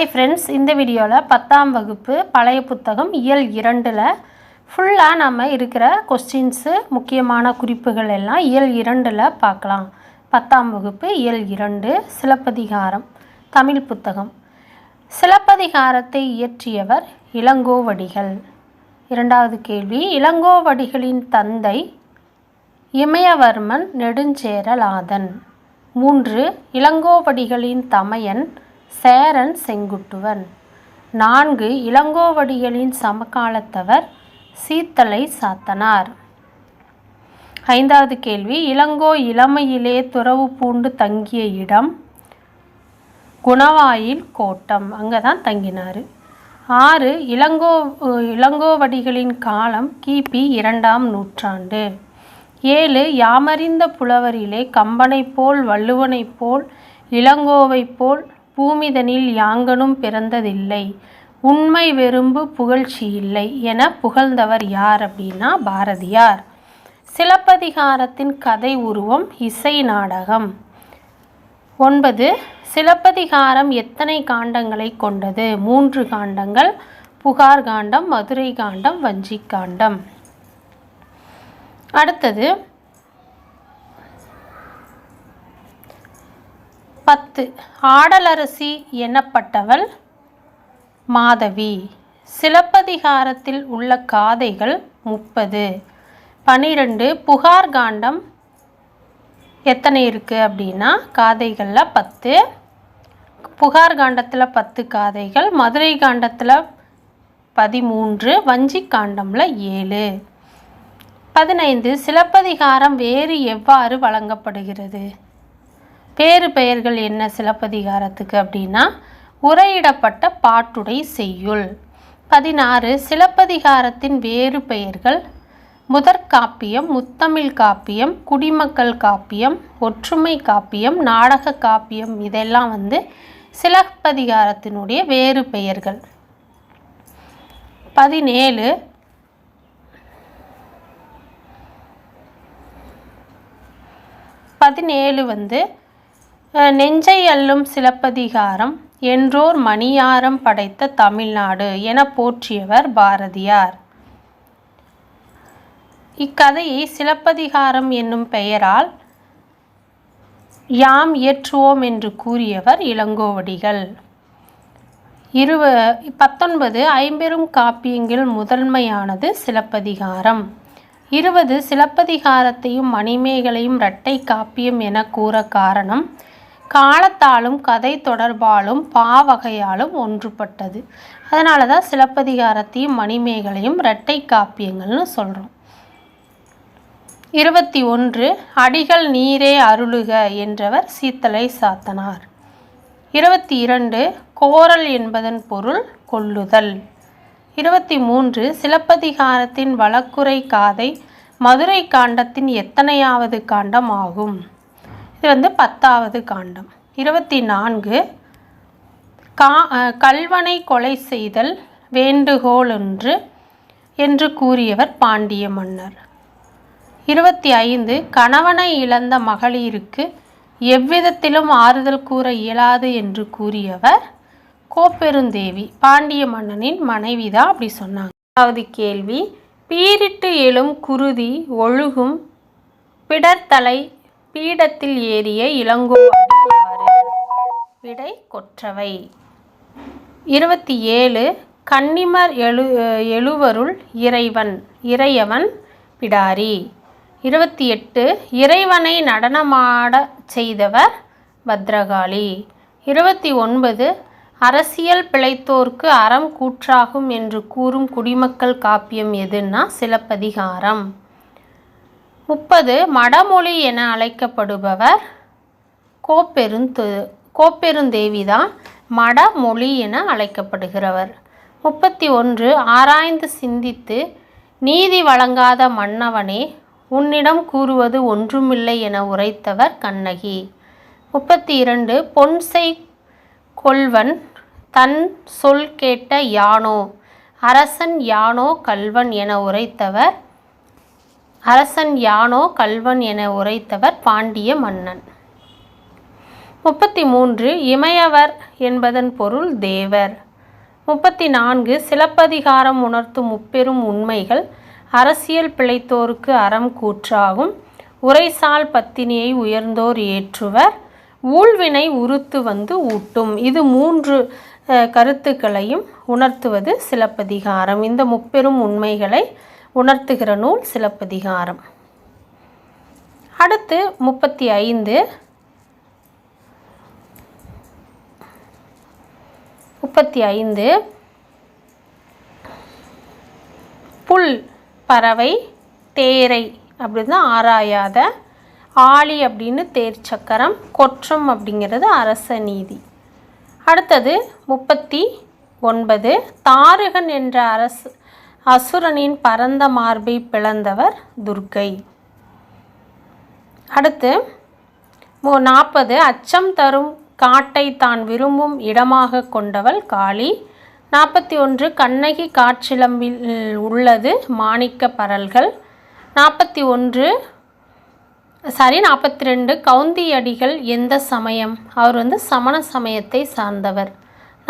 Hi friends இந்த வீடியோவில் பத்தாம் வகுப்பு பழைய புத்தகம் இயல் இரண்டில் ஃபுல்லாக நம்ம இருக்கிற கொஸ்டின்ஸு முக்கியமான குறிப்புகள் எல்லாம் இயல் இரண்டில் பார்க்கலாம். பத்தாம் வகுப்பு இயல் இரண்டு சிலப்பதிகாரம் தமிழ் புத்தகம். சிலப்பதிகாரத்தை இயற்றியவர் இளங்கோவடிகள். இரண்டாவது கேள்வி இளங்கோவடிகளின் தந்தை இமயவர்மன் நெடுஞ்சேரலாதன். மூன்று இளங்கோவடிகளின் தமையன் சேரன் செங்குட்டுவன். நான்கு இளங்கோவடிகளின் சமகாலத்தவர் சீத்தலை சாத்தனார். ஐந்தாவது கேள்வி இளங்கோ இளமையிலே துறவு பூண்டு தங்கிய இடம் குணவாயில் கோட்டம் அங்கே தான் தங்கினார். ஆறு இளங்கோ இளங்கோவடிகளின் காலம் கிபி இரண்டாம் நூற்றாண்டு. ஏழு யாமறிந்த புலவரிலே கம்பனைப் போல் வள்ளுவனைப் போல் இளங்கோவைப் போல் பூமிதனில் யாங்கனும் பிறந்ததில்லை. உண்மை வெறும்பு புகழ்ச்சி இல்லை என புகழ்ந்தவர் யார் அப்படின்னா பாரதியார். சிலப்பதிகாரத்தின் கதை உருவம் இசை நாடகம். ஒன்பது சிலப்பதிகாரம் எத்தனை காண்டங்களை கொண்டது? மூன்று காண்டங்கள் புகார் காண்டம் மதுரை காண்டம் வஞ்சி காண்டம். அடுத்தது பத்து. ஆடலரசி எனப்பட்டவள் மாதவி. சிலப்பதிகாரத்தில் உள்ள காதைகள் முப்பது. பனிரெண்டு. புகார் காண்டம் எத்தனை இருக்குது அப்படின்னா காதைகளில் பத்து. புகார் காண்டத்தில் பத்து காதைகள் மதுரை காண்டத்தில் பதிமூன்று வஞ்சி காண்டமில் ஏழு. பதினைந்து. சிலப்பதிகாரம் வேறு எவ்வாறு வழங்கப்படுகிறது? வேறு பெயர்கள் என்ன சிலப்பதிகாரத்துக்கு அப்படின்னா உரையிடப்பட்ட பாட்டுடை செய்யுள். பதினாறு சிலப்பதிகாரத்தின் வேறு பெயர்கள் முதற்காப்பியம் முத்தமிழ் காப்பியம் குடிமக்கள் காப்பியம் ஒற்றுமை காப்பியம் நாடக காப்பியம் இதெல்லாம் வந்து சிலப்பதிகாரத்தினுடைய வேறு பெயர்கள். பதினேழு பதினேழு வந்து நெஞ்சை அள்ளும் சிலப்பதிகாரம் என்றோர் மணியாரம் படைத்த தமிழ்நாடு என போற்றியவர் பாரதியார். இக்கதையை சிலப்பதிகாரம் என்னும் பெயரால் யாம் இயற்றுவோம் என்று கூறியவர் இளங்கோவடிகள். இருவ பத்தொன்பது ஐம்பெரும் காப்பியங்கள் முதன்மையானது சிலப்பதிகாரம். இருபது சிலப்பதிகாரத்தையும் மணிமேகலையும் இரட்டை காப்பியம் என கூற காரணம் காலத்தாலும் கதை தொடர்பாலும் பாவகையாலும் ஒன்றுபட்டது. அதனால தான் சிலப்பதிகாரத்தையும் மணிமேகலையும் இரட்டை காப்பியங்கள்னு சொல்கிறோம் இருபத்தி ஒன்று அடிகள் நீரே அருளுக என்றவர் சீத்தலை சாத்தனார். இருபத்தி இரண்டு கோரல் என்பதன் பொருள் கொல்லுதல் இருபத்தி மூன்று சிலப்பதிகாரத்தின் வழக்குரை காதை மதுரை காண்டத்தின் எத்தனையாவது காண்டம் ஆகும்? இது வந்து பத்தாவது காண்டம். இருபத்தி நான்கு கா கல்வனை கொலை செய்தல் வேண்டுகோள் என்று என்று கூறியவர் பாண்டிய மன்னர். இருபத்தி ஐந்து கணவனை இழந்த மகளிருக்கு எவ்விதத்திலும் ஆறுதல் கூற இயலாது என்று கூறியவர் கோப்பெருந்தேவி. பாண்டிய மன்னனின் மனைவி தான் அப்படி சொன்னாங்க. அதாவது கேள்வி பீரிட்டு எழும் குருதி ஒழுகும் பிடர்த்தலை பீடத்தில் ஏறிய இளங்கோவடி யாரு விடை கொற்றவை. இருபத்தி ஏழு கன்னிமர் எழு எழுவருள் இறைவன் இறையவன் பிடாரி. இருபத்தி எட்டு இறைவனை நடனமாட செய்தவர் பத்ரகாளி. இருபத்தி ஒன்பது அரசியல் பிழைத்தோர்க்கு அறம் கூற்றாகும் என்று கூறும் குடிமக்கள் காப்பியம் எதுன்னா சிலப்பதிகாரம். முப்பது மடமொழி என அழைக்கப்படுபவர் கோப்பெருந்து கோப்பெருந்தேவி தான் மடமொழி என அழைக்கப்படுகிறவர். முப்பத்தி ஒன்று ஆராய்ந்து சிந்தித்து நீதி வழங்காத மன்னவனே உன்னிடம் கூறுவது ஒன்றுமில்லை என உரைத்தவர் கண்ணகி. முப்பத்தி இரண்டு பொன்சை கொள்வன் தன் சொல் கேட்ட யானோ அரசன் யானோ கல்வன் என உரைத்தவர் அரசன் யானோ கல்வன் என உரைத்தவர் பாண்டிய மன்னன். முப்பத்தி மூன்று இமயவர் என்பதன் பொருள் தேவர். முப்பத்தி நான்கு சிலப்பதிகாரம் உணர்த்தும் முப்பெரும் உண்மைகள் அரசியல் பிழைத்தோருக்கு அறம் கூற்றாகும். உரைசால் பத்தினியை உயர்ந்தோர் ஏற்றுவர். ஊழ்வினை உறுத்து வந்து ஊட்டும். இது மூன்று கருத்துக்களையும் உணர்த்துவது சிலப்பதிகாரம். இந்த முப்பெரும் உண்மைகளை உணர்த்துகிற நூல் சிலப்பதிகாரம். அடுத்து முப்பத்தி ஐந்து முப்பத்தி ஐந்து புல் பறவை தேரை அப்படின்னு ஆராயாத ஆளி அப்படின்னு தேர் சக்கரம் கொற்றம் அப்படிங்கிறது அரச நீதி. அடுத்தது முப்பத்தி ஒன்பது. தாரகன் என்ற அரசு அசுரனின் பரந்த மார்பை பிளந்தவர் துர்க்கை. அடுத்து நாற்பது அச்சம் தரும் காட்டை தான் விரும்பும் இடமாக கொண்டவள் காளி. நாற்பத்தி ஒன்று கண்ணகி காற்றிலம்பில் உள்ளது மாணிக்க பரல்கள். நாற்பத்தி ஒன்று சாரி நாற்பத்தி ரெண்டு கவுந்தியடிகள் எந்த சமயம்? அவர் வந்து சமண சமயத்தை சார்ந்தவர்.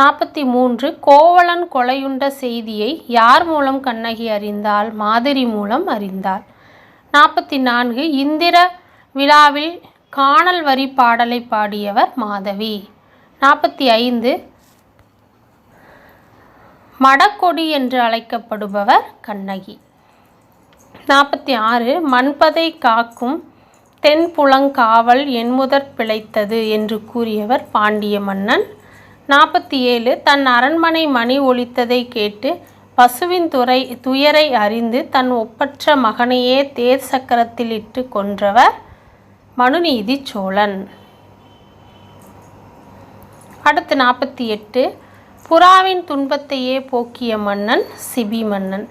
நாற்பத்தி மூன்று கோவலன் கொலையுண்ட செய்தியை யார் மூலம் கண்ணகி அறிந்தாள்? மாதிரி மூலம் அறிந்தாள். நாற்பத்தி நான்கு இந்திர விழாவில் காணல் வரி பாடலை பாடியவர் மாதவி. நாற்பத்தி ஐந்து மடக்கொடி என்று அழைக்கப்படுபவர் கண்ணகி. நாற்பத்தி ஆறு மண்பதை காக்கும் தென்புலங்காவல் என்முதற் பிழைத்தது என்று கூறியவர் பாண்டிய மன்னன். நாற்பத்தி ஏழு தன் அரண்மனை மணி ஒலித்ததை கேட்டு பசுவின் துறை துயரை அறிந்து தன் ஒப்பற்ற மகனையே தேர் சக்கரத்தில் இட்டு கொன்றவர் மனுநீதி சோழன். அடுத்து நாற்பத்தி எட்டு. புறாவின் துன்பத்தையே போக்கிய மன்னன் சிபி மன்னன்.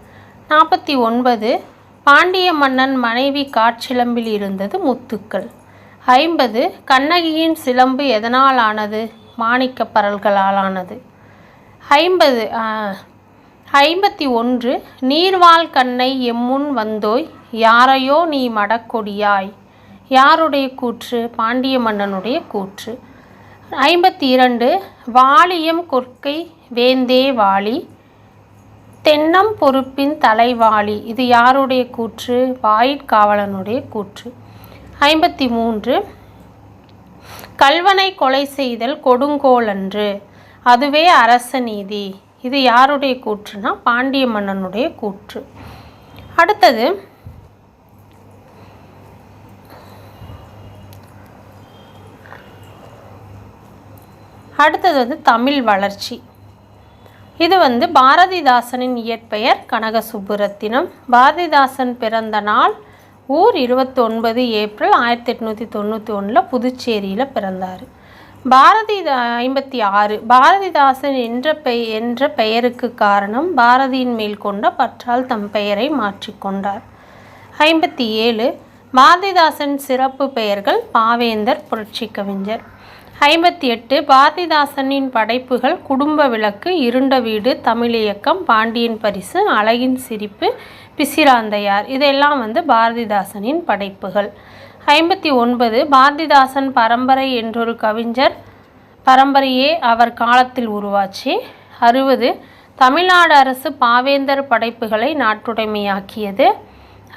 நாற்பத்தி ஒன்பது. பாண்டிய மன்னன் மனைவி காற்றிலம்பில் இருந்தது முத்துக்கள். ஐம்பது. கண்ணகியின் சிலம்பு எதனால் ஆனது? மாணிக்க பரல்களாலானது. ஐம்பது ஐம்பத்தி ஒன்று நீர்வாள் கண்ணை எம்முன் வந்தோய் யாரையோ நீ மடக்கொடியாய் யாருடைய கூற்று? பாண்டிய மன்னனுடைய கூற்று. ஐம்பத்தி இரண்டு வாலியம் கொற்கை வேந்தே வாலி தென்னம் பொறுப்பின் தலைவாளி இது யாருடைய கூற்று? வாயிற்காவலனுடைய கூற்று. ஐம்பத்தி மூன்று கல்வனை கொலை செய்தல் கொடுங்கோலன்று. அதுவே அரச நீதி. இது யாருடைய கூற்றுனா பாண்டிய மன்னனுடைய கூற்று. அடுத்தது அடுத்தது வந்து தமிழ் வளர்ச்சி. இது வந்து பாரதிதாசனின் இயற்பெயர் கனக சுப்புரத்தினம் பாரதிதாசன் பிறந்த நாள் ஊர் இருபத்தொன்பது ஏப்ரல் ஆயிரத்தி எட்நூற்றி தொண்ணூற்றி ஒன்றில் புதுச்சேரியில் பிறந்தார். பாரதி ஐம்பத்தி ஆறு பாரதிதாசன் என்ற பெய் என்ற பெயருக்கு காரணம் பாரதியின் மேல் கொண்ட பற்றால் தம் பெயரை மாற்றிக்கொண்டார் ஐம்பத்தி ஏழு பாரதிதாசன் சிறப்பு பெயர்கள் பாவேந்தர் புரட்சி கவிஞர். ஐம்பத்தி எட்டு பாரதிதாசனின் படைப்புகள் குடும்ப விளக்கு இருண்ட வீடு தமிழ் இயக்கம் பாண்டியன் பரிசு அழகின் சிரிப்பு பிசிராந்தையார். இதெல்லாம் வந்து பாரதிதாசனின் படைப்புகள். ஐம்பத்தி ஒன்பது பாரதிதாசன் பரம்பரை என்றொரு கவிஞர் பரம்பரையே அவர் காலத்தில் உருவாச்சு. அறுபது தமிழ்நாடு அரசு பாவேந்தர் படைப்புகளை நாட்டுடைமையாக்கியது.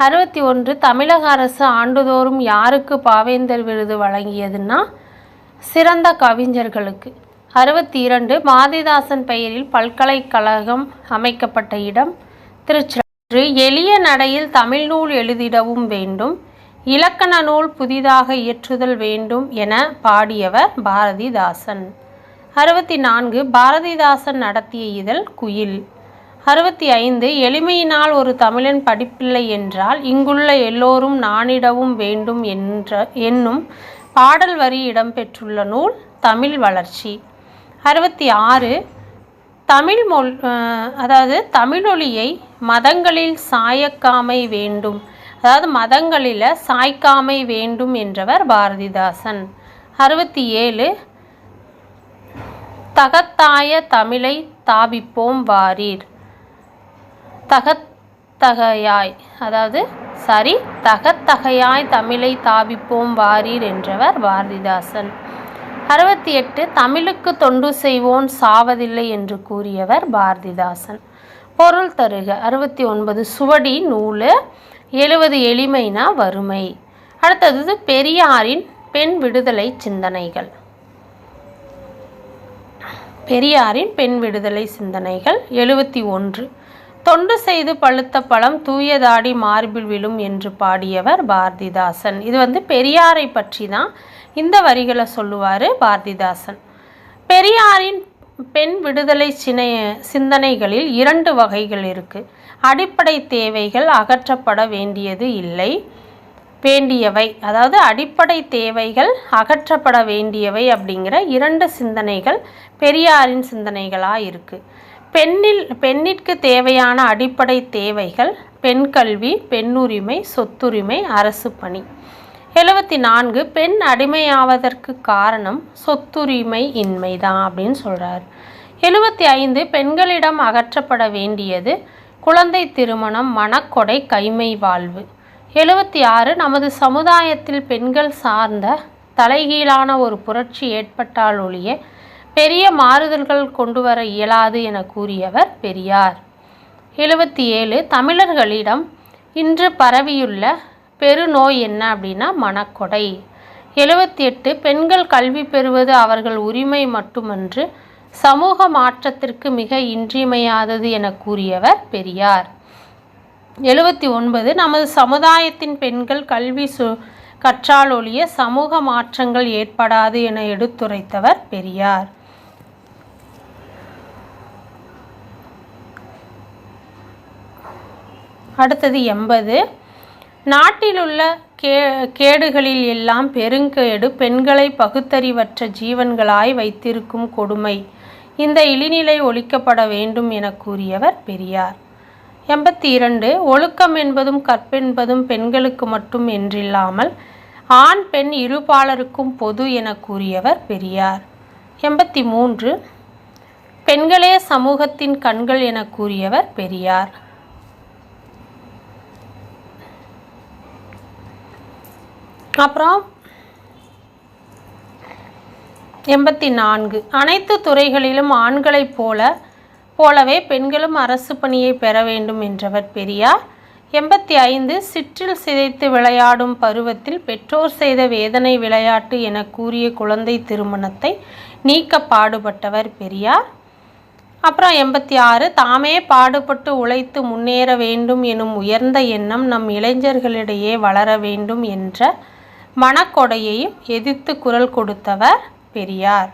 அறுபத்தி ஒன்று தமிழக அரசு ஆண்டுதோறும் யாருக்கு பாவேந்தர் விருது வழங்கியதுன்னா சிறந்த கவிஞர்களுக்கு. அறுபத்தி இரண்டு பாரதிதாசன் பெயரில் பல்கலைக்கழகம் அமைக்கப்பட்ட இடம் திருச்சி இன்று எளிய நடையில் தமிழ் நூல் எழுதிடவும் வேண்டும் இலக்கண நூல் புதிதாக இயற்றுதல் வேண்டும் என பாடியவர் பாரதிதாசன். அறுபத்தி நான்கு பாரதிதாசன் நடத்திய இதழ் குயில். அறுபத்தி ஐந்து எளிமையினால் ஒரு தமிழன் படிப்பில்லை என்றால் இங்குள்ள எல்லோரும் நானிடவும் வேண்டும் என்ற என்னும் பாடல் வரி இடம்பெற்றுள்ள நூல் தமிழ் வளர்ச்சி. அறுபத்தி ஆறு தமிழ் மொழ் அதாவது தமிழொலியை மதங்களில் சாயக்காமை வேண்டும். அதாவது மதங்களில் சாய்க்காமை வேண்டும் என்றவர் பாரதிதாசன். அறுபத்தி ஏழு தகத்தாய தமிழை தாபிப்போம் வாரீர். தகத்தகையாய் அதாவது சாரி தகத்தகையாய் தமிழை தாபிப்போம் வாரீர் என்றவர் பாரதிதாசன். அறுபத்தி எட்டு தமிழுக்கு தொண்டு செய்வோன் சாவதில்லை என்று கூறியவர் பாரதிதாசன். பொருள் தருக. அறுபத்தி ஒன்பது சுவடி நூல் எழுபது எளிமைனா வறுமை. அடுத்தது பெரியாரின் பெண் விடுதலை சிந்தனைகள். பெரியாரின் பெண் விடுதலை சிந்தனைகள் எழுபத்தி ஒன்று. தொண்டு செய்து பழுத்த பழம் தூயதாடி மார்பில் விழும் என்று பாடியவர் பாரதிதாசன். இது வந்து பெரியாரை பற்றி தான் இந்த வரிகளை சொல்லுவார் பாரதிதாசன். பெரியாரின் பெண் விடுதலை சினை சிந்தனைகளில் இரண்டு வகைகள் இருக்குது அடிப்படை தேவைகள் அகற்றப்பட வேண்டியது இல்லை. வேண்டியவை அதாவது அடிப்படை தேவைகள் அகற்றப்பட வேண்டியவை அப்படிங்கிற இரண்டு சிந்தனைகள் பெரியாரின் சிந்தனைகளாக இருக்குது பெண்ணில் பெண்ணிற்கு தேவையான அடிப்படை தேவைகள் பெண் கல்வி பெண்ணுரிமை சொத்துரிமை அரசு பணி. எழுபத்தி நான்கு பெண் அடிமையாவதற்கு காரணம் சொத்துரிமை இன்மை தான் அப்படின்னு சொல்கிறார் எழுபத்தி ஐந்து பெண்களிடம் அகற்றப்பட வேண்டியது குழந்தை திருமணம் மணக்கொடை கைமை வாழ்வு. எழுபத்தி ஆறு நமது சமுதாயத்தில் பெண்கள் சார்ந்த தலைகீழான ஒரு புரட்சி ஏற்பட்டால் ஒழிய பெரிய மாறுதல்கள் கொண்டு வர இயலாது என கூறியவர் பெரியார். எழுபத்தி ஏழு தமிழர்களிடம் இன்று பரவியுள்ள பெருநோய் என்ன அப்படின்னா மனக்கொடை. எழுபத்தி எட்டு பெண்கள் கல்வி பெறுவது அவர்கள் உரிமை மட்டுமன்று சமூக மாற்றத்திற்கு மிக இன்றியமையாதது என கூறியவர் பெரியார். எழுபத்தி ஒன்பது நமது சமுதாயத்தின் பெண்கள் கல்வி சு கற்றால் ஒழிய சமூக மாற்றங்கள் ஏற்படாது என எடுத்துரைத்தவர் பெரியார். அடுத்தது எண்பது நாட்டிலுள்ள கே கேடுகளில் எல்லாம் பெருங்கேடு பெண்களை பகுத்தறிவற்ற ஜீவன்களாய் வைத்திருக்கும் கொடுமை. இந்த இழிநிலை ஒழிக்கப்பட வேண்டும் என கூறியவர் பெரியார். எண்பத்தி இரண்டு ஒழுக்கம் என்பதும் கற்பென்பதும் பெண்களுக்கு மட்டும் என்றில்லாமல் ஆண் பெண் இருபாலருக்கும் பொது என கூறியவர் பெரியார். எண்பத்தி மூன்று பெண்களே சமூகத்தின் கண்கள் என கூறியவர் பெரியார். அப்புறம் எண்பத்தி நான்கு அனைத்து துறைகளிலும் ஆண்களைப் போல போலவே பெண்களும் அரசு பணியை பெற வேண்டும் என்றவர் பெரியார். எண்பத்தி ஐந்து சிற்றில் சிதைத்து விளையாடும் பருவத்தில் பெற்றோர் செய்த வேதனை விளையாட்டு என கூறிய குழந்தை திருமணத்தை நீக்க பாடுபட்டவர் பெரியார். அப்புறம் எண்பத்தி ஆறு தாமே பாடுபட்டு உழைத்து முன்னேற வேண்டும் எனும் உயர்ந்த எண்ணம் நம் இளைஞர்களிடையே வளர வேண்டும் என்ற மனக்கொடையையும் எதிர்த்து குரல் கொடுத்தவர் பெரியார்.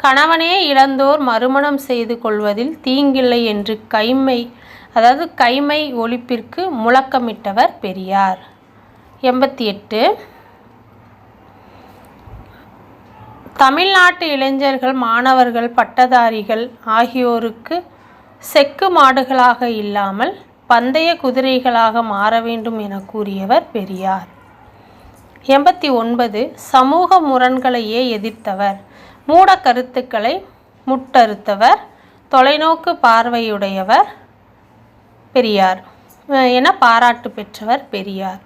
கணவனே இழந்தோர் மறுமணம் செய்து கொள்வதில் தீங்கில்லை என்று கைமை அதாவது கைமை ஒழிப்பிற்கு முழக்கமிட்டவர் பெரியார். எண்பத்தி எட்டு. தமிழ்நாட்டு இளைஞர்கள் மாணவர்கள் பட்டதாரிகள் ஆகியோருக்கு செக்கு மாடுகளாக இல்லாமல் பந்தய குதிரைகளாக மாற வேண்டும் என கூறியவர் பெரியார். எண்பத்தி ஒன்பது சமூக முரண்களையே எதிர்த்தவர். மூட கருத்துக்களை முட்டறுத்தவர். தொலைநோக்கு பார்வையுடையவர் பெரியார். என பாராட்டு பெற்றவர் பெரியார்.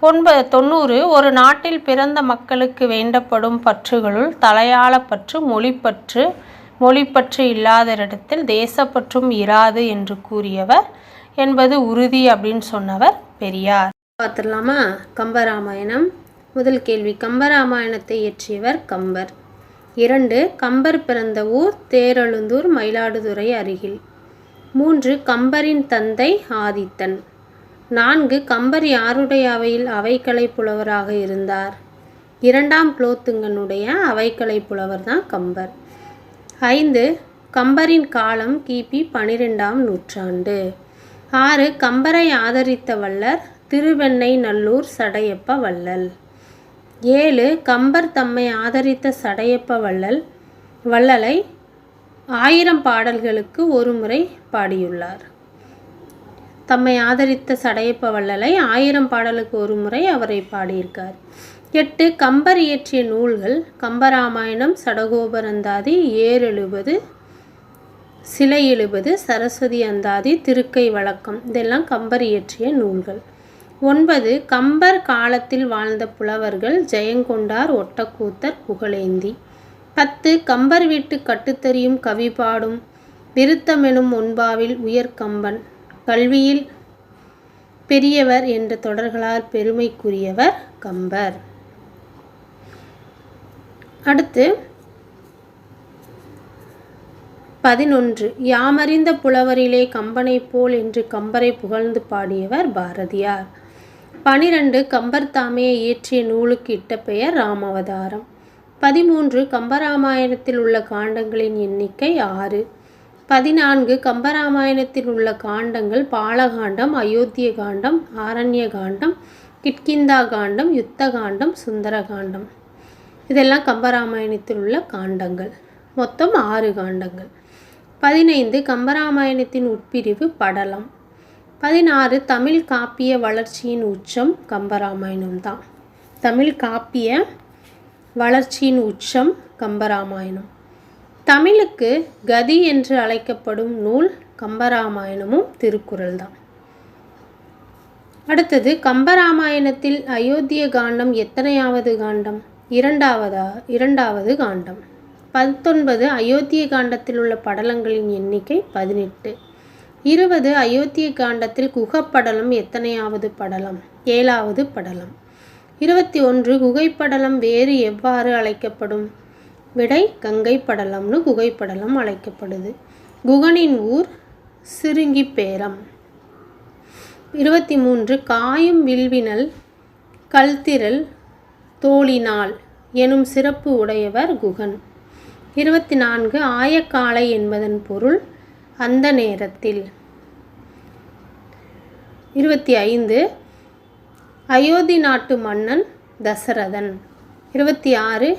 ஒன்பது தொண்ணூறு ஒரு நாட்டில் பிறந்த மக்களுக்கு வேண்டப்படும் பற்றுகளுள் தலையாள பற்று மொழிப்பற்று மொழிப்பற்று இல்லாதரிடத்தில் தேசப்பற்றும் இராது என்று கூறியவர் என்பது உறுதி அப்படின்னு சொன்னவர் பெரியார். பார்த்துடலாமா? கம்பராமாயணம். முதல் கேள்வி கம்பராமாயணத்தை இயற்றியவர் கம்பர். இரண்டு கம்பர் பிறந்த ஊர் தேரெழுந்தூர் மயிலாடுதுறை அருகில். மூன்று கம்பரின் தந்தை ஆதித்தன். நான்கு கம்பர் யாருடைய அவையில் அவைக்கலை புலவராக இருந்தார்? இரண்டாம் குலோத்துங்கனுடைய அவைக்கலை புலவர் தான் கம்பர். ஐந்து கம்பரின் காலம் கிபி பனிரெண்டாம் நூற்றாண்டு. ஆறு கம்பரை ஆதரித்த வள்ளர் திருவெண்ணை நல்லூர் சடையப்ப வள்ளல். ஏழு கம்பர் தம்மை ஆதரித்த சடையப்ப வள்ளல் வள்ளலை ஆயிரம் பாடல்களுக்கு ஒரு முறை பாடியுள்ளார். தம்மை ஆதரித்த சடையப்ப வள்ளலை ஆயிரம் பாடலுக்கு ஒரு முறை அவரை பாடியிருக்கார். எட்டு கம்பர் இயற்றிய நூல்கள் கம்பராமாயணம் சடகோபரந்தாதி ஏர் எழுபது சிலை எழுபது சரஸ்வதி அந்தாதி திருக்கை வழக்கம் இதெல்லாம் கம்பர் இயற்றிய நூல்கள். ஒன்பது கம்பர் காலத்தில் வாழ்ந்த புலவர்கள் ஜெயங்கொண்டார் ஒட்டக்கூத்தர் புகழேந்தி. பத்து கம்பர் வீட்டு கட்டுத்தறியும் கவி பாடும் விருத்தமெனும் ஒன்பாவில் உயர்கம்பன் கல்வியில் பெரியவர் என்ற தொடர்களால் பெருமைக்குரியவர் கம்பர். அடுத்து பதினொன்று யாமறிந்த புலவரிலே கம்பனைப் போல் என்று கம்பரை புகழ்ந்து பாடியவர் பாரதியார். பனிரெண்டு கம்பர்தாமையை இயற்றிய நூலுக்கு இட்ட பெயர் ராமவதாரம். பதிமூன்று கம்பராமாயணத்தில் உள்ள காண்டங்களின் எண்ணிக்கை ஆறு. பதினான்கு கம்பராமாயணத்தில் உள்ள காண்டங்கள் பாலகாண்டம் அயோத்திய காண்டம் ஆரண்ய காண்டம் கிட்கிந்தா காண்டம் யுத்த காண்டம் சுந்தர காண்டம். இதெல்லாம் கம்பராமாயணத்தில் உள்ள காண்டங்கள். மொத்தம் ஆறு காண்டங்கள். பதினைந்து கம்பராமாயணத்தின் உட்பிரிவு படலம். பதினாறு தமிழ் காப்பிய வளர்ச்சியின் உச்சம் கம்பராமாயணம் தான் தமிழ் காப்பிய வளர்ச்சியின் உச்சம் கம்பராமாயணம். தமிழுக்கு கதி என்று அழைக்கப்படும் நூல் கம்பராமாயணமும் திருக்குறள் தான் அடுத்தது கம்பராமாயணத்தில் அயோத்திய காண்டம் எத்தனையாவது காண்டம்? இரண்டாவதா இரண்டாவது காண்டம். பத்தொன்பது அயோத்திய காண்டத்தில் உள்ள படலங்களின் எண்ணிக்கை பதினெட்டு. இருபது அயோத்திய காண்டத்தில் குகப்படலம் எத்தனையாவது படலம்? ஏழாவது படலம். இருபத்தி ஒன்று குகைப்படலம் வேறு எவ்வாறு அழைக்கப்படும்? விடை கங்கை படலம்னு குகைப்படலம் அழைக்கப்படுது. குகனின் ஊர் சிறுங்கிப்பேரம் இருபத்தி மூன்று காயும் வில்வினல் கல்திரல் தோழினாள் எனும் சிறப்பு உடையவர் குகன். இருபத்தி நான்கு ஆயக்காலை என்பதன் பொருள் அந்த நேரத்தில். இருபத்தி ஐந்து. அயோத்தி நாட்டு மன்னன் தசரதன். இருபத்தி ஆறு.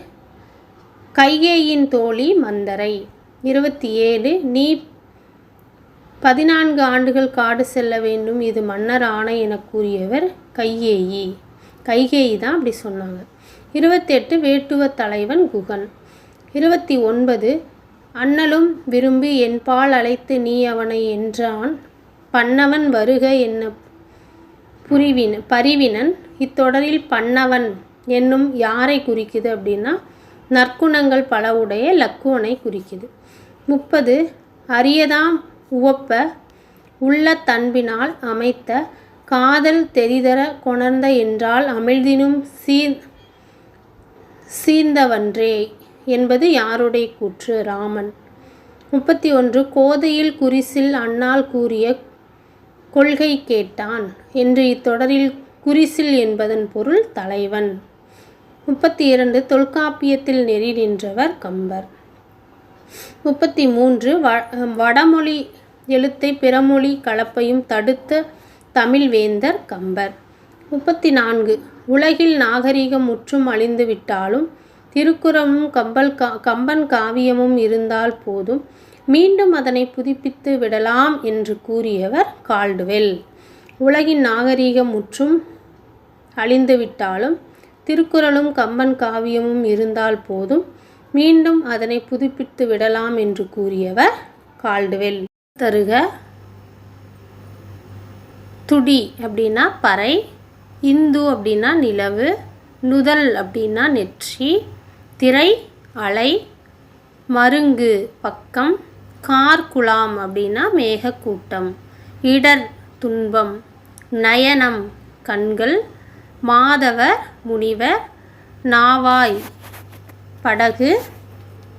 கைகேயின் தோழி மந்தரை. இருபத்தி ஏழு. நீ பதினான்கு ஆண்டுகள் காடு செல்ல வேண்டும். இது மன்னர் ஆணை என கூறியவர் கையேயி கைகேயி தான் அப்படி சொன்னாங்க. இருபத்தெட்டு வேட்டுவ தலைவன் குகன். இருபத்தி ஒன்பது. அண்ணலும் விரும்பி என்பால் அழைத்து நீ அவனை என்றான். பன்னவன் வருக என்ன புரிவின பரிவினன்? இத்தொடரில் பன்னவன் என்னும் யாரை குறிக்குது அப்படின்னா நற்குணங்கள் பல உடைய லக்குவனை குறிக்குது. முப்பது அரியதாம் உவப்ப உள்ள தன்பினால் அமைத்த காதல் தெரிதர கொணர்ந்த என்றால் அமிழ்தினும் சீர் சீர்ந்தவன்றே என்பது யாருடைய கூற்று? ராமன். முப்பத்தி ஒன்று கோதையில் குரிசில் அண்ணால் கூறிய கொள்கை கேட்டான் என்று இத்தொடரில் குரிசில் என்பதன் பொருள் தலைவன். முப்பத்தி இரண்டு தொல்காப்பியத்தில் நெறி நின்றவர் கம்பர். முப்பத்தி மூன்று வ வடமொழி எழுத்தை பிறமொழி கலப்பையும் தடுத்த தமிழ் வேந்தர் கம்பர். முப்பத்தி நான்கு உலகில் நாகரிகம் முற்றும் அழிந்துவிட்டாலும் திருக்குறமும் திருக்குறளும் கம்பல் கா கம்பன் காவியமும் இருந்தால் போதும். மீண்டும் அதனை புதுப்பித்து விடலாம் என்று கூறியவர் கால்டுவெல். உலகின் நாகரீகம் முற்றும் அழிந்துவிட்டாலும் திருக்குறளும் கம்பன் காவியமும் இருந்தால் போதும். மீண்டும் அதனை புதுப்பித்து விடலாம் என்று கூறியவர் கால்டுவெல். தருக துடி அப்படின்னா பறை இந்து அப்படின்னா நிலவு நுதல் அப்படின்னா நெற்றி திரை அலை மருங்கு பக்கம் கார்குலாம் அப்படின்னா மேகக்கூட்டம் இடர் துன்பம் நயனம் கண்கள் மாதவர் முனிவர் நாவாய் படகு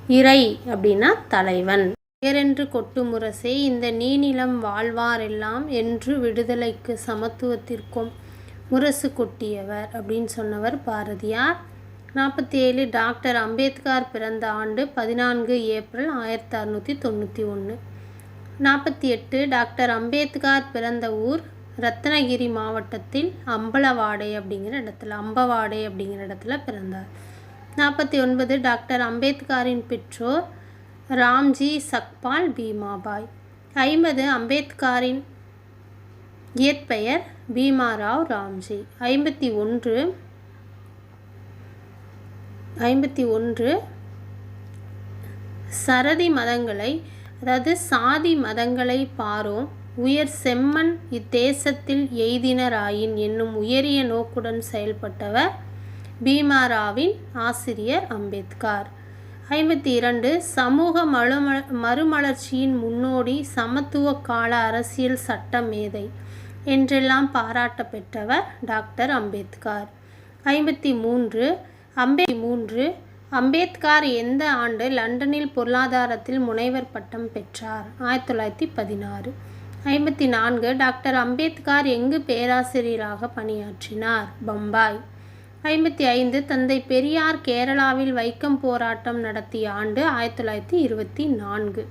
இறை அப்படின்னா தலைவன். பேரென்று கொட்டு முரசே இந்த நீநிலம் வாழ்வாரெல்லாம் என்று விடுதலைக்கு சமத்துவத்திற்கும் முரசு கொட்டியவர் அப்படின்னு சொன்னவர் பாரதியார். நாற்பத்தி ஏழு டாக்டர் அம்பேத்கர் பிறந்த ஆண்டு பதினான்கு ஏப்ரல் ஆயிரத்தி அறநூற்றி தொண்ணூற்றி ஒன்று. நாற்பத்தி எட்டு டாக்டர் அம்பேத்கர் பிறந்த ஊர் ரத்னகிரி மாவட்டத்தில் அம்பலவாடை அப்படிங்கிற இடத்துல அம்பவாடை அப்படிங்கிற இடத்துல பிறந்தார். நாற்பத்தி ஒன்பது டாக்டர் அம்பேத்கரின் பெற்றோர் ராம்ஜி சக்பால் பீமாபாய். ஐம்பது அம்பேத்கரின் இயற்பெயர் பீமாராவ் ராம்ஜி. ஐம்பத்தி ஒன்று ஐம்பத்தி ஒன்று. சரதி மதங்களை அதாவது சாதி மதங்களை பாரோம். உயர் செம்மன் இத்தேசத்தில் எய்தினராயின் என்னும் உயரிய நோக்குடன் செயல்பட்டவர் பீமாராவின் ஆசிரியர் அம்பேத்கர். ஐம்பத்தி இரண்டு. சமூக மறும மறுமலர்ச்சியின் முன்னோடி சமத்துவ கால அரசியல் சட்ட மேதை என்றெல்லாம் பாராட்ட பெற்றவர் டாக்டர் அம்பேத்கர். ஐம்பத்தி மூன்று. அம்பே மூன்று அம்பேத்கர் எந்த ஆண்டு லண்டனில் பொருளாதாரத்தில் முனைவர் பட்டம் பெற்றார்? ஆயிரத்தி தொள்ளாயிரத்தி பதினாறு. ஐம்பத்தி நான்கு. டாக்டர் அம்பேத்கர் எங்கு பேராசிரியராக பணியாற்றினார்? பம்பாய். ஐம்பத்தி ஐந்து. தந்தை பெரியார் கேரளாவில் வைக்கம் போராட்டம் நடத்திய ஆண்டு ஆயிரத்தி தொள்ளாயிரத்தி இருபத்தி நான்கு.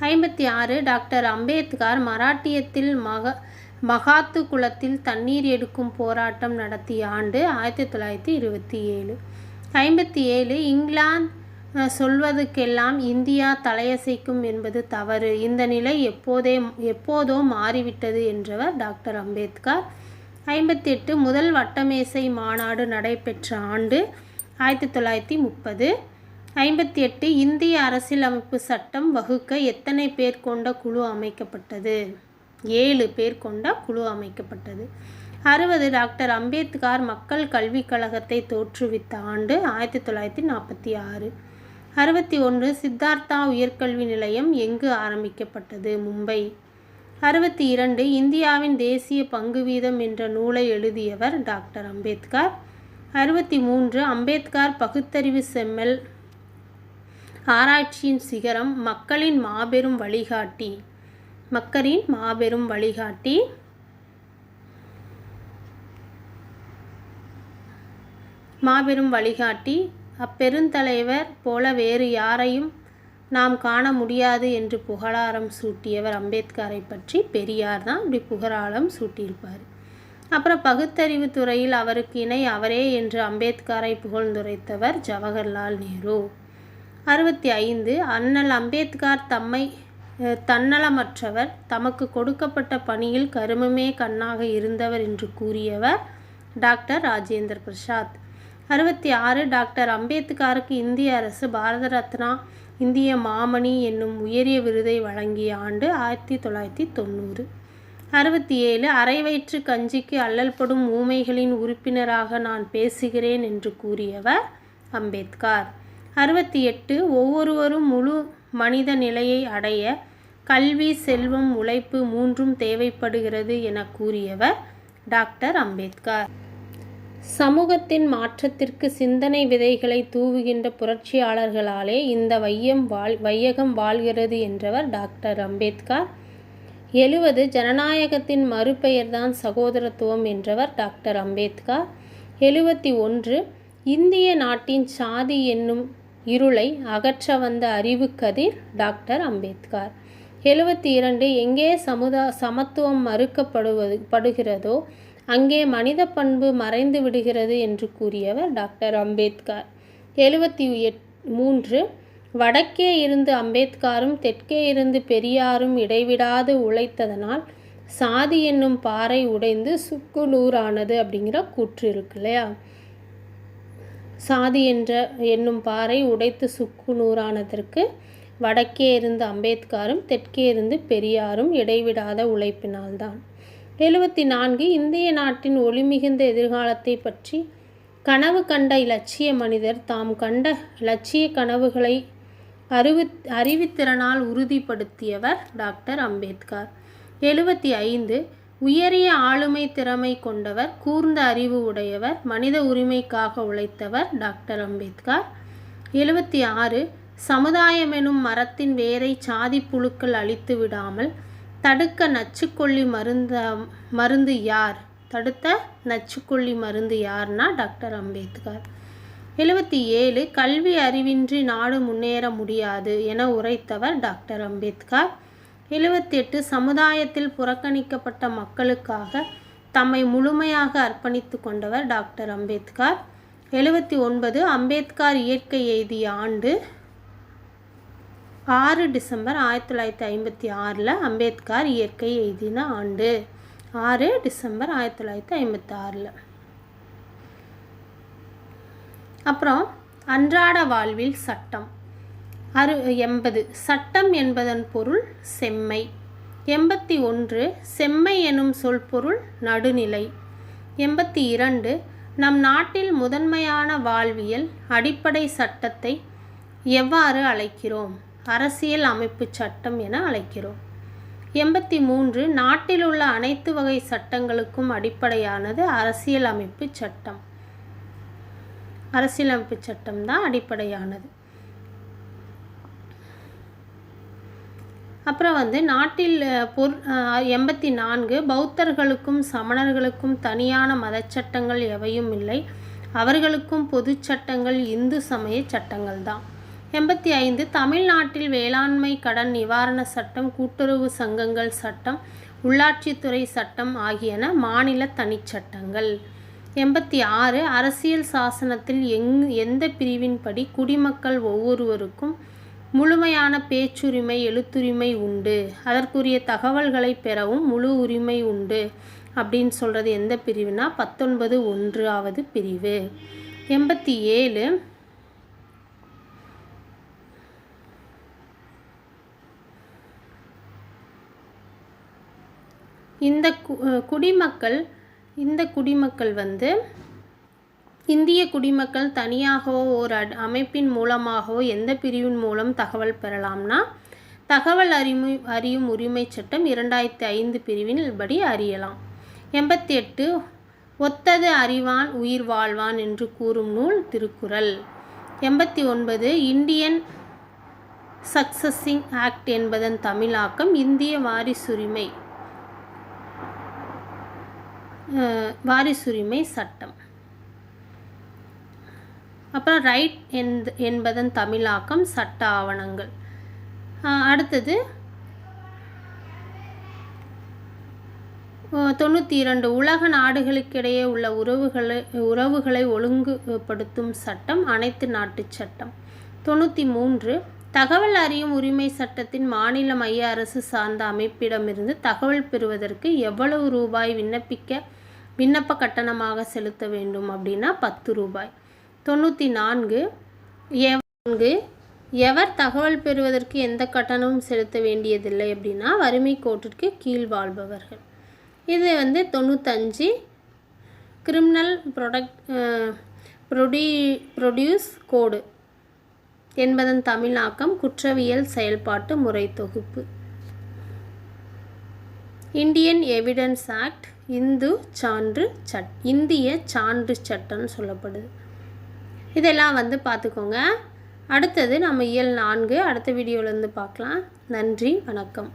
ஐம்பத்தி ஆறு. டாக்டர் அம்பேத்கர் மராட்டியத்தில் மக மகாத்து குளத்தில் தண்ணீர் எடுக்கும் போராட்டம் நடத்திய ஆண்டு ஆயிரத்தி தொள்ளாயிரத்தி இருபத்தி ஏழு. ஐம்பத்தி ஏழு இங்கிலாந்து சொல்வதுக்கெல்லாம் இந்தியா தலையசைக்கும் என்பது தவறு. இந்த நிலை எப்போதே எப்போதோ மாறிவிட்டது என்றவர் டாக்டர் அம்பேத்கர். ஐம்பத்தி எட்டு முதல் வட்டமேசை மாநாடு நடைபெற்ற ஆண்டு ஆயிரத்தி தொள்ளாயிரத்தி முப்பது. ஐம்பத்தி எட்டு இந்திய அரசியலமைப்பு சட்டம் வகுக்க எத்தனை பேர் கொண்ட குழு அமைக்கப்பட்டது? ஏழு பேர் கொண்ட குழு அமைக்கப்பட்டது. அறுபது டாக்டர் அம்பேத்கர் மக்கள் கல்விக் கழகத்தை தோற்றுவித்த ஆண்டு ஆயிரத்தி தொள்ளாயிரத்தி நாற்பத்தி ஆறு. அறுபத்தி ஒன்று சித்தார்த்தா உயர்கல்வி நிலையம் எங்கு ஆரம்பிக்கப்பட்டது? மும்பை. அறுபத்தி இரண்டு இந்தியாவின் தேசிய பங்கு வீதம் என்ற நூலை எழுதியவர் டாக்டர் அம்பேத்கர். அறுபத்தி மூன்று அம்பேத்கர் பகுத்தறிவு செம்மல் ஆராய்ச்சியின் சிகரம் மக்களின் மாபெரும் வழிகாட்டி. மக்களின் மாபெரும் வழிகாட்டி. மாபெரும் வழிகாட்டி. அப்பெருந்தலைவர் போல வேறு யாரையும் நாம் காண முடியாது என்று புகழாரம் சூட்டியவர் அம்பேத்கரை பற்றி பெரியார் தான் இப்படி புகழாரம் சூட்டியிருப்பார். அப்புறம் பகுத்தறிவு துறையில் அவருக்கு இணை அவரே என்று அம்பேத்கரை புகழ்ந்துரைத்தவர் ஜவஹர்லால் நேரு. அறுபத்தி ஐந்து அண்ணல் அம்பேத்கர் தம்மை தன்னலமற்றவர் தமக்கு கொடுக்கப்பட்ட பணியில் கருமமே கண்ணாக இருந்தவர் என்று கூறியவர் டாக்டர் ராஜேந்திர பிரசாத். அறுபத்தி ஆறு டாக்டர் அம்பேத்கருக்கு இந்திய அரசு பாரத ரத்னா இந்திய மாமணி என்னும் உயரிய விருதை வழங்கிய ஆண்டு ஆயிரத்தி தொள்ளாயிரத்தி தொண்ணூறு. அறுபத்தி ஏழு அரை வயிற்று கஞ்சிக்கு அல்லல்படும் ஊமைகளின் உறுப்பினராக நான் பேசுகிறேன் என்று கூறியவர் அம்பேத்கர். அறுபத்தி எட்டு ஒவ்வொருவரும் முழு மனித நிலையை அடைய கல்வி செல்வம் உழைப்பு மூன்றும் தேவைப்படுகிறது என கூறியவர் டாக்டர் அம்பேத்கர். சமூகத்தின் மாற்றத்திற்கு சிந்தனை விதைகளை தூவுகின்ற புரட்சியாளர்களாலே இந்த வையம் வாழ் வையகம் வாழ்கிறது என்றவர் டாக்டர் அம்பேத்கர். எழுவது ஜனநாயகத்தின் மறுபெயர்தான் சகோதரத்துவம் என்றவர் டாக்டர் அம்பேத்கர். எழுபத்தி ஒன்று இந்திய நாட்டின் சாதி என்னும் இருளை அகற்ற வந்த அறிவு கதிர் டாக்டர் அம்பேத்கர். எழுபத்தி இரண்டு எங்கே சமுதா சமத்துவம் மறுக்கப்படுவது படுகிறதோ அங்கே மனித பண்பு மறைந்து விடுகிறது என்று கூறியவர் டாக்டர் அம்பேத்கர். எழுபத்தி எட் மூன்று வடக்கே இருந்து அம்பேத்கரும் தெற்கே இருந்து பெரியாரும் இடைவிடாது உழைத்ததனால் சாதி என்னும் பாறை உடைந்து சுக்கு நூறானது அப்படிங்கிற கூற்று இருக்கு இல்லையா? சாதி என்ற என்னும் பாறை உடைத்து சுக்கு நூறானதற்கு வடக்கே இருந்து அம்பேத்கரும் தெற்கே இருந்து பெரியாரும் இடைவிடாத உழைப்பினால்தான். எழுபத்தி நான்கு இந்திய நாட்டின் ஒளிமிகுந்த எதிர்காலத்தை பற்றி கனவு கண்ட இலட்சிய மனிதர் தாம் கண்ட இலட்சிய கனவுகளை அறிவு அறிவுத்திறனால் உறுதிப்படுத்தியவர் டாக்டர் அம்பேத்கர். எழுபத்தி ஐந்து உயரிய ஆளுமை திறமை கொண்டவர் கூர்ந்த அறிவு உடையவர் மனித உரிமைக்காக உழைத்தவர் டாக்டர் அம்பேத்கர். எழுபத்தி ஆறு சமுதாயம் எனும் மரத்தின் வேரை சாதி புழுக்கள் அழித்து விடாமல் தடுக்க நச்சுக்கொல்லி மருந்த மருந்து யார்? தடுத்த நச்சுக்கொல்லி மருந்து யார்னா டாக்டர் அம்பேத்கர். எழுபத்தி ஏழு கல்வி அறிவின்றி நாடு முன்னேற முடியாது என உரைத்தவர் டாக்டர் அம்பேத்கர். எழுபத்தி எட்டு சமுதாயத்தில் புறக்கணிக்கப்பட்ட மக்களுக்காக தம்மை முழுமையாக அர்ப்பணித்து கொண்டவர் டாக்டர் அம்பேத்கர். எழுபத்தி ஒன்பது அம்பேத்கர் இயற்கை எய்திய ஆண்டு ஆறு டிசம்பர் ஆயிரத்தி தொள்ளாயிரத்தி ஐம்பத்தி ஆறில் அம்பேத்கர் இயற்கை எய்தின ஆண்டு. ஆறு டிசம்பர் ஆயிரத்தி தொள்ளாயிரத்தி ஐம்பத்தி ஆறில். அப்புறம் அன்றாட வாழ்வில் சட்டம். அறு எண்பது. சட்டம் என்பதன் பொருள் செம்மை. எண்பத்தி ஒன்று செம்மை எனும் சொல் பொருள் நடுநிலை. எண்பத்தி இரண்டு நம் நாட்டில் முதன்மையான வாழ்வியல் அடிப்படை சட்டத்தை எவ்வாறு அழைக்கிறோம்? அரசியல் அமைப்பு சட்டம் என அழைக்கிறோம். எண்பத்தி மூன்று நாட்டில் உள்ள அனைத்து வகை சட்டங்களுக்கும் அடிப்படையானது அரசியல் அமைப்பு சட்டம். அரசியலமைப்பு சட்டம் தான் அடிப்படையானது. அப்புறம் வந்து நாட்டில் பொர் எண்பத்தி நான்கு பௌத்தர்களுக்கும் சமணர்களுக்கும் தனியான மதச்சட்டங்கள் எவையும் இல்லை. அவர்களுக்கும் பொது சட்டங்கள் இந்து சமய சட்டங்கள் தான். எண்பத்தி ஐந்து தமிழ்நாட்டில் வேளாண்மை கடன் நிவாரண சட்டம் கூட்டுறவு சங்கங்கள் சட்டம் உள்ளாட்சித்துறை சட்டம் ஆகியன மாநில தனிச்சட்டங்கள் எண்பத்தி ஆறு அரசியல் சாசனத்தில் எங் எந்த பிரிவின்படி குடிமக்கள் ஒவ்வொருவருக்கும் முழுமையான பேச்சுரிமை எழுத்துரிமை உண்டு. அதற்குரிய தகவல்களை பெறவும் முழு உரிமை உண்டு அப்படின்னு சொல்கிறது எந்த பிரிவுனா பத்தொன்பது ஒன்றாவது பிரிவு. எண்பத்தி ஏழு இந்த குடிமக்கள் இந்த குடிமக்கள் வந்து இந்திய குடிமக்கள் தனியாகவோ ஒரு அமைப்பின் மூலமாகவோ எந்த பிரிவின் மூலம் தகவல் பெறலாம்னா தகவல் அறிமு அறியும் உரிமை சட்டம் இரண்டாயிரத்தி ஐந்து பிரிவின் படி அறியலாம். எண்பத்தி எட்டு ஒத்தது அறிவான் உயிர் வாழ்வான் என்று கூறும் நூல் திருக்குறள். எண்பத்தி ஒன்பது இந்தியன் சக்சஸிங் ஆக்ட் என்பதன் தமிழாக்கம் இந்திய வாரிசுரிமை. வாரிசுரிமை சட்டம். அப்புறம் ரைட் என்பதன் தமிழாக்கம் சட்ட ஆவணங்கள். அடுத்தது தொண்ணூற்றி இரண்டு உலக நாடுகளுக்கிடையே உள்ள உறவுகளை உறவுகளை ஒழுங்குபடுத்தும் சட்டம் அனைத்து நாட்டு சட்டம். தொண்ணூற்றி மூன்று தகவல் அறியும் உரிமை சட்டத்தின் மாநில மைய அரசு சார்ந்த அமைப்பிடமிருந்து தகவல் பெறுவதற்கு எவ்வளவு ரூபாய் விண்ணப்பிக்க விண்ணப்ப கட்டணமாக செலுத்த வேண்டும் அப்படின்னா பத்து ரூபாய். தொண்ணூற்றி நான்கு நான்கு எவர் தகவல் பெறுவதற்கு எந்த கட்டணமும் செலுத்த வேண்டியதில்லை அப்படின்னா வறுமை கோட்டிற்கு கீழ் வாழ்பவர்கள். இது வந்து தொண்ணூத்தஞ்சு கிரிமினல் ப்ரொடக்ட் ப்ரொடி ப்ரொடியூஸ் கோடு என்பதன் தமிழாக்கம் குற்றவியல் செயல்பாட்டு முறை தொகுப்பு. இந்தியன் எவிடன்ஸ் ஆக்ட் இந்து சான்று சட் இந்திய சான்று சட்டம்னு சொல்லப்படுது. இதெல்லாம் வந்து பார்த்துக்கோங்க. அடுத்தது நம்ம இயல் நான்கு அடுத்த வீடியோவிலேருந்து பார்க்கலாம். நன்றி வணக்கம்.